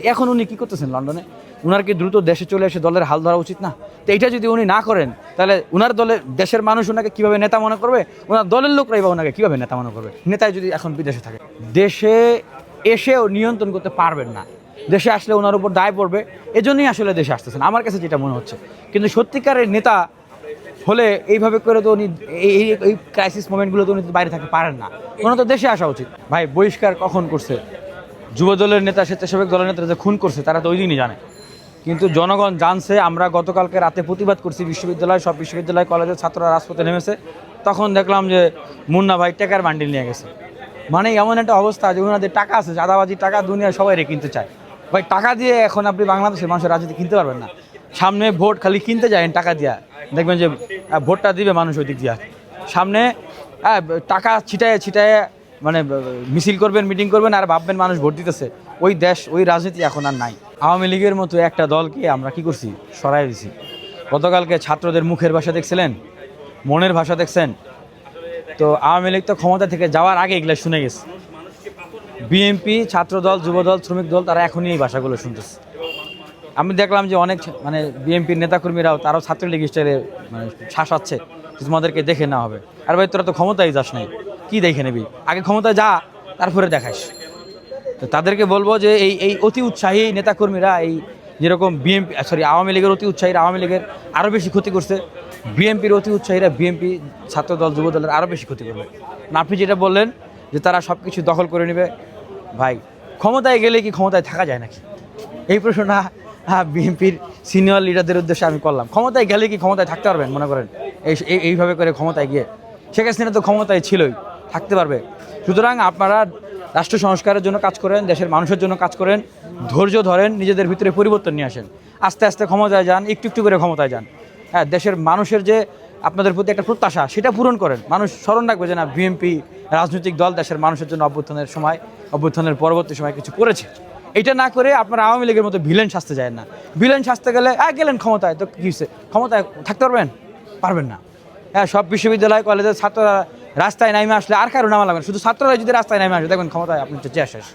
এখন উনি কি করতেছেন লন্ডনে? উনার কি দ্রুত দেশে চলে এসে দলের হাল ধরা উচিত না? তো এটা যদি উনি না করেন, তাহলে উনার দলের দেশের মানুষ ওনাকে কীভাবে নেতা মনে করবে? ওনার দলের লোকরাই বা ওনাকে কীভাবে নেতা মনে করবে? নেতাই যদি এখন বিদেশে থাকে। দেশে এসেও নিয়ন্ত্রণ করতে পারবেন না। দেশে আসলে ওনার উপর দায় পড়বে। এজন্যই আসলে দেশে আসতেছেন। আমার কাছে যেটা মনে হচ্ছে। কিন্তু সত্যিকারের নেতা হলে এইভাবে করে তো উনি এই- এই ক্রাইসিস মোমেন্টগুলো তো উনি বাইরে থাকতে পারেন না। ওনার তো দেশে আসা উচিত। ভাই, বহিষ্কার কখন করছে? যুব দলের নেতা, স্বেচ্ছাসেবক দলের নেতারা যে খুন করছে, তারা তো ওই দিনই জানে। কিন্তু জনগণ জানছে, আমরা গতকালকে রাতে প্রতিবাদ করছি, বিশ্ববিদ্যালয়, সব বিশ্ববিদ্যালয়, কলেজের ছাত্ররা রাজপথে নেমেছে। তখন দেখলাম যে মুন্না ভাই টেকার বান্ডিল নিয়ে গেছে। মানে এমন একটা অবস্থা যে ওনাদের টাকা আছে চাঁদাবাজির টাকা দুনিয়া সবাই রে কিনতে চায়। ভাই, টাকা দিয়ে এখন আপনি বাংলাদেশের মানুষের রাজনীতি কিনতে পারবেন না। সামনে ভোট খালি কিনতে যাবেন টাকা দিয়া। দেখবেন যে ভোটটা দিবে মানুষ ওই দিক দিয়া। সামনে টাকা ছিটায় ছিটায় মানে মিছিল করবেন মিটিং করবেন, আর ভাববেন মানুষ ভোট দিতেছে। ওই দেশ, ওই রাজনীতি এখন আর নাই। আওয়ামী লীগের মতো একটা দলকে আমরা কি করছি? সরাই দিছি। গতকালকে ছাত্রদের মুখের ভাষা দেখছিলেন? মনের ভাষা দেখছেন? তো আওয়ামী লীগ তো ক্ষমতা থেকে যাওয়ার আগে এগুলো শুনে গেছে। বিএনপি ছাত্রদল, যুবদল, শ্রমিক দল, তারা এখনই এই ভাষাগুলো শুনতেছে। আমি দেখলাম যে অনেক মানে বিএনপির নেতাকর্মীরাও, তারাও ছাত্রলীগ স্টাইলে মানে শাসাচ্ছে। তোমাদেরকে দেখে না হবে। আর ভাই, তোরা তো ক্ষমতাই যাস নাই। কি দেখে নিবি? আগে ক্ষমতায় যা, তারপরে দেখাস। তো তাদেরকে বলব যে এই এই অতি উৎসাহী নেতাকর্মীরা এই যেরকম বিএনপি সরি আওয়ামী লীগের অতি উৎসাহীরা আওয়ামী লীগের আরও বেশি ক্ষতি করছে। বিএনপির অতি উৎসাহীরা বিএনপি যুব দলের আরও বেশি ক্ষতি করবে। না, আপনি যেটা বললেন যে তারা সব কিছু দখল করে নেবে, ভাই, ক্ষমতায় গেলে কি ক্ষমতায় থাকা যায় নাকি? এই প্রশ্নটা বিএনপির সিনিয়র লিডারদের উদ্দেশ্যে আমি করলাম। ক্ষমতায় গেলে কি ক্ষমতায় থাকতে পারবেন, মনে করেন? এই- এইভাবে করে ক্ষমতায় গিয়ে। শেখ হাসিনা তো ক্ষমতায় ছিলই। থাকতে পারবে। সুতরাং আপনারা রাষ্ট্র সংস্কারের জন্য কাজ করেন, দেশের মানুষের জন্য কাজ করেন, ধৈর্য ধরেন, নিজেদের ভিতরে পরিবর্তন নিয়ে আসেন। আস্তে আস্তে ক্ষমতায় যান, একটু একটু করে ক্ষমতায় যান। হ্যাঁ দেশের মানুষের যে আপনাদের প্রতি একটা প্রত্যাশা, সেটা পূরণ করেন। মানুষ স্মরণ রাখবে যে না বিএনপি রাজনৈতিক দল দেশের মানুষের জন্য অভ্যুত্থানের সময়, অভ্যুত্থানের পরবর্তী সময় কিছু করেছে। এটা না করে আপনারা আওয়ামী লীগের মতো ভিলেন সাজতে যায় না। ভিলেন সাজতে গেলে, আহ, গেলেন ক্ষমতায়। তো কী ক্ষমতায় থাকতে পারবেন? পারবেন না। হ্যাঁ সব বিশ্ববিদ্যালয়, কলেজের ছাত্ররা রাস্তায় নামে আসলে আর কারও নামা লাগবে শুধু ছাত্ররা যদি রাস্তায় নামে আসে দেখবেন ক্ষমতায় আপনি চেয়ে শেষ।